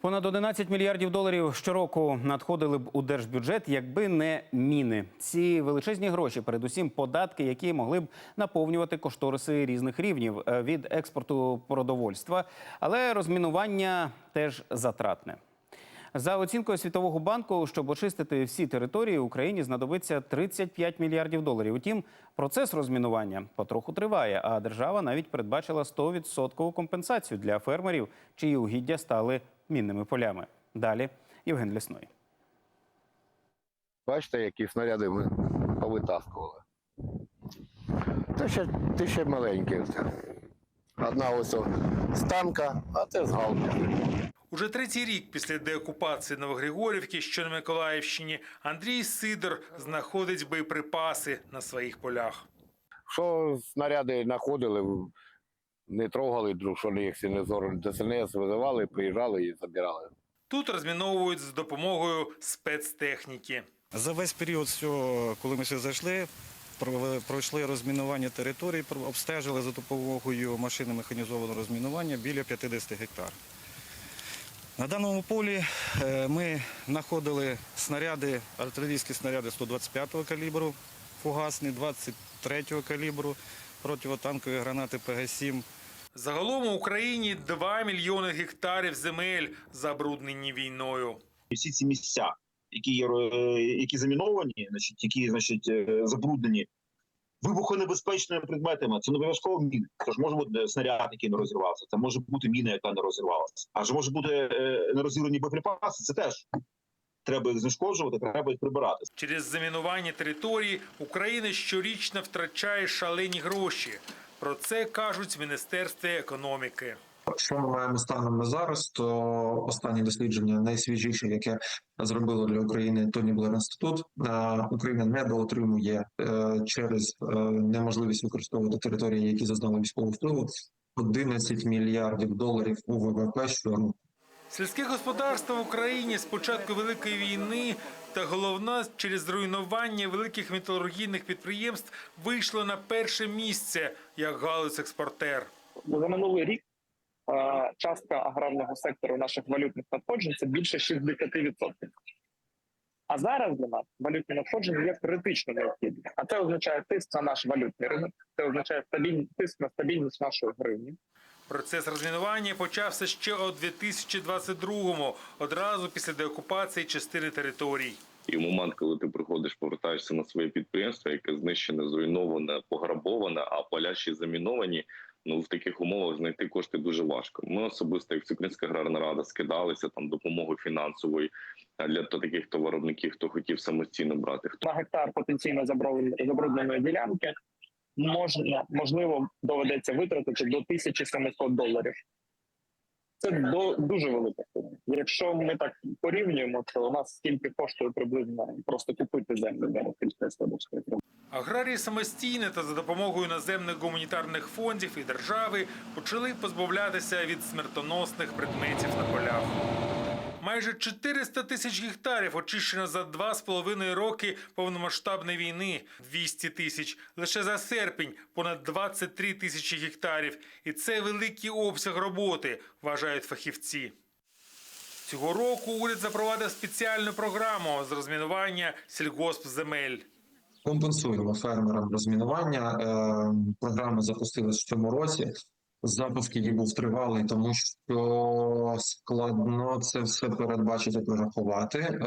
Понад 11 мільярдів доларів щороку надходили б у держбюджет, якби не міни. Ці величезні гроші, передусім податки, які могли б наповнювати кошториси різних рівнів е, від експорту продовольства, але розмінування теж затратне. За оцінкою Світового банку, щоб очистити всі території, Україні знадобиться 35 мільярдів доларів. Утім, процес розмінування потроху триває, а держава навіть передбачила 100% компенсацію для фермерів, чиї угіддя стали мінними полями. Далі Євген Лісной. Бачите, які снаряди ми повитаскували. Це ще, це ще маленькі. Одна ось з танка, а це з галки. Уже третій рік після деокупації Новогригорівки, що на Миколаївщині, Андрій Сидор знаходить боєприпаси на своїх полях. Що снаряди знаходили, не трогали, друг, що їх не зору ДСНС визивали, приїжджали і забирали. Тут розміновують з допомогою спецтехніки. За весь період, цього, коли ми сюди зайшли, провели- пройшли розмінування територій, про- обстежили за допомогою машини механізованого розмінування біля 50 гектар. На даному полі е, ми знаходили снаряди, артилерійські снаряди 125-го калібру, фугасні, 23-го калібру, противотанкові гранати ПГ-7, Загалом у Україні 2 мільйони гектарів земель забруднені війною. Всі ці місця, які є е, які заміновані, значить, які значить е, забруднені вибухонебезпечними предметами, це не обов'язково міни. Це ж може бути снаряд, який не розірвався. Це може бути міна, яка не розірвалася. А ж може бути е, нерозірвані боєприпаси. Це теж треба їх знешкоджувати, треба їх прибирати. Через замінування території Україна щорічно втрачає шалені гроші. Про це кажуть в Міністерстві економіки. Що ми маємо станом на зараз, то останнє дослідження найсвіжіше, яке зробило для України Тоні Блер Інститут. Е, Україна недоотримує е, через е, неможливість використовувати території, які зазнали військового впливу, 11 мільярдів доларів у ВВП щороку. Сільське господарство в Україні з початку Великої війни та головна через зруйнування великих металургійних підприємств вийшло на перше місце як галузь-експортер. за минулий рік частка аграрного сектору наших валютних надходжень це більше 60%. А зараз для нас валютні надходження є критично необхідні. А це означає тиск на наш валютний ринок, це означає стабільний тиск на стабільність нашої гривні. Процес розмінування почався ще у 2022-му, одразу після деокупації частини територій. І в момент, коли ти приходиш, повертаєшся на своє підприємство, яке знищене, зруйноване, пограбоване, а поля ще заміновані. Ну в таких умовах знайти кошти дуже важко. Ми особисто, як Всеукраїнська аграрна рада, скидалися там допомогою фінансової для таких товаровників, хто хотів самостійно брати. Хто На гектар потенційно забрудненої ділянки можна можливо доведеться витратити до 1700 доларів. Це до дуже велика сума. Якщо ми так порівнюємо, то у нас скільки коштує приблизно просто купити землю для сільськогосподарської Аграрії самостійно та за допомогою наземних гуманітарних фондів і держави почали позбавлятися від смертоносних предметів на полях. Майже 400 тисяч гектарів очищено за два з половиною роки повномасштабної війни. 200 тисяч лише за серпень понад 23 тисячі гектарів. І це великий обсяг роботи, вважають фахівці. Цього року уряд запровадив спеціальну програму з розмінування сільгоспземель. компенсуємо фермерам розмінування. Е, Програма запустилась в цьому році. Запуск її був тривалий, тому що складно це все передбачити, прорахувати. Е,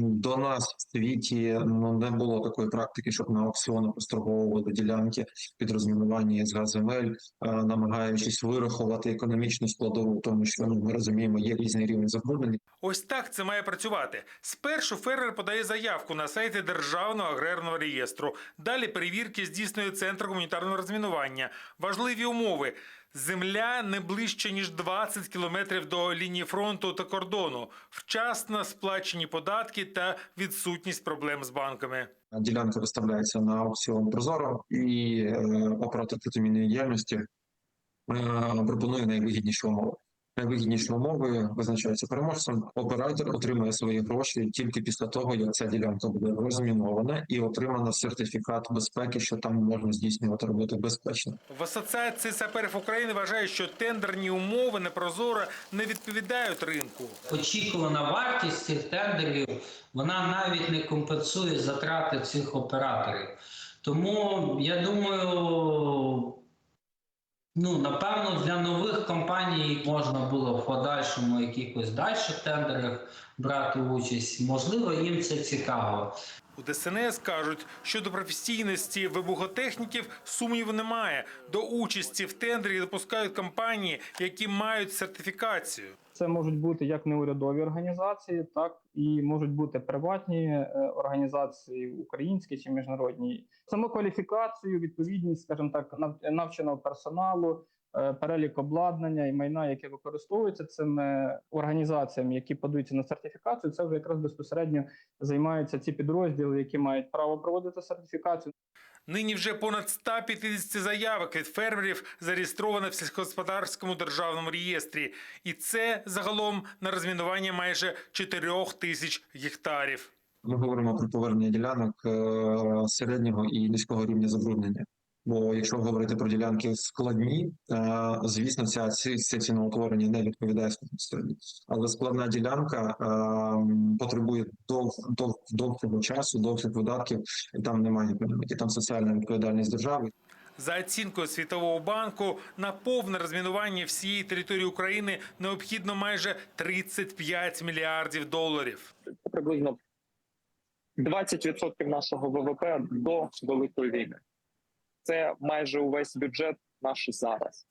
До нас в світі ну не було такої практики, щоб на аукціонах розторговували ділянки під розмінування з газемель, е, намагаючись вирахувати економічну складову, тому що ну ми розуміємо, є різні рівні забруднення. Ось так це має працювати. Спершу фермер подає заявку на сайті Державного аграрного реєстру. Далі перевірки здійснює центр гуманітарного розмінування. Важливі умови. Земля не ближче ніж 20 кілометрів до лінії фронту та кордону, вчасно сплачені податки та відсутність проблем з банками. Ділянка виставляється на аукціон Прозоро, і е, оператор протимінної діяльності е, пропонує найвигідніші умови. Найвигідніші умови визначаються переможцем. Оператор отримує свої гроші тільки після того, як ця ділянка буде розмінована і отримано сертифікат безпеки, що там можна здійснювати роботи безпечно. В асоціації саперів України вважають, що тендерні умови непрозоро не відповідають ринку. очікувана вартість цих тендерів вона навіть не компенсує затрати цих операторів. Тому я думаю, ну напевно, для нових компаній можна було в подальшому якихось дальших тендерах брати участь. Можливо, їм це цікаво. У ДСНС кажуть, що до професійності вибухотехніків сумніву немає. До участі в тендері допускають компанії, які мають сертифікацію. Це можуть бути як неурядові організації, так і можуть бути приватні е, організації, українські чи міжнародні. Самокваліфікацію, відповідність, скажімо так, нав- навченого персоналу, перелік обладнання і майна, яке використовується цими організаціями, які подаються на сертифікацію. Це вже якраз безпосередньо займаються ці підрозділи, які мають право проводити сертифікацію. Нині вже понад 150 заявок від фермерів зареєстровано в сільськогосподарському державному реєстрі. І це загалом на розмінування майже 4 тисяч гектарів. Ми говоримо про повернення ділянок е, середнього і низького рівня забруднення. Бо якщо говорити про ділянки складні, е, звісно, ця ці- це ціноутворення не відповідає середньому. Але складна ділянка е, потребує дов, дов, довгого часу, довгих видатків, і там немає економіки, там соціальна відповідальність держави. За оцінкою Світового банку, на повне розмінування всієї території України необхідно майже 35 мільярдів доларів. Це приблизно 20% нашого ВВП до Великої війни. Це майже увесь бюджет наш зараз.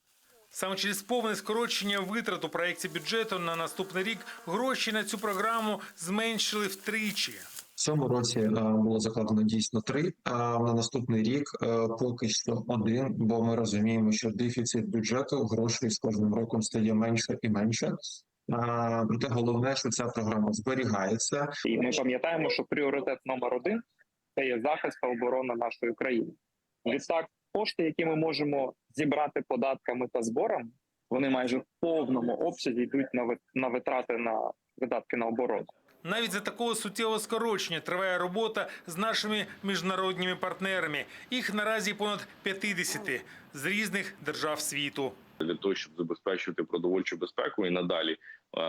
Саме через повне скорочення витрат у проєкті бюджету на наступний рік гроші на цю програму зменшили втричі. В цьому році е, було закладено дійсно три. А на наступний рік е, поки що один, бо ми розуміємо, що дефіцит бюджету грошей з кожним роком стає менше і менше. А, Проте головне, що ця програма зберігається. І ми пам'ятаємо, що пріоритет номер один це є захист та оборона нашої країни. Відтак, кошти, які ми можемо зібрати податками та зборами, вони майже в повному обсязі йдуть на вит- на витрати на видатки на оборону. Навіть за такого суттєвого скорочення триває робота з нашими міжнародними партнерами. Їх наразі понад 50 з різних держав світу. для того, щоб забезпечувати продовольчу безпеку і надалі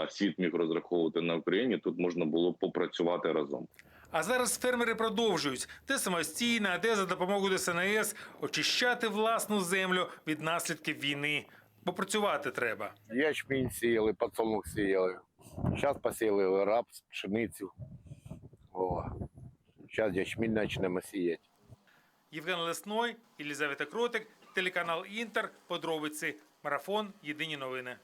світ міг розраховувати на Україні. Тут можна було попрацювати разом. А зараз фермери продовжують де самостійно, а де за допомогою ДСНС очищати власну землю від наслідків війни. Бо працювати треба. Ячмінь сіяли, подсолнух сіяли. Зараз посіяли рапс, пшеницю. О. Зараз ячмінь почнемо сіяти. Євген Лесной, Єлізавета Кротик, телеканал Інтер. Подробиці. Марафон. Єдині новини.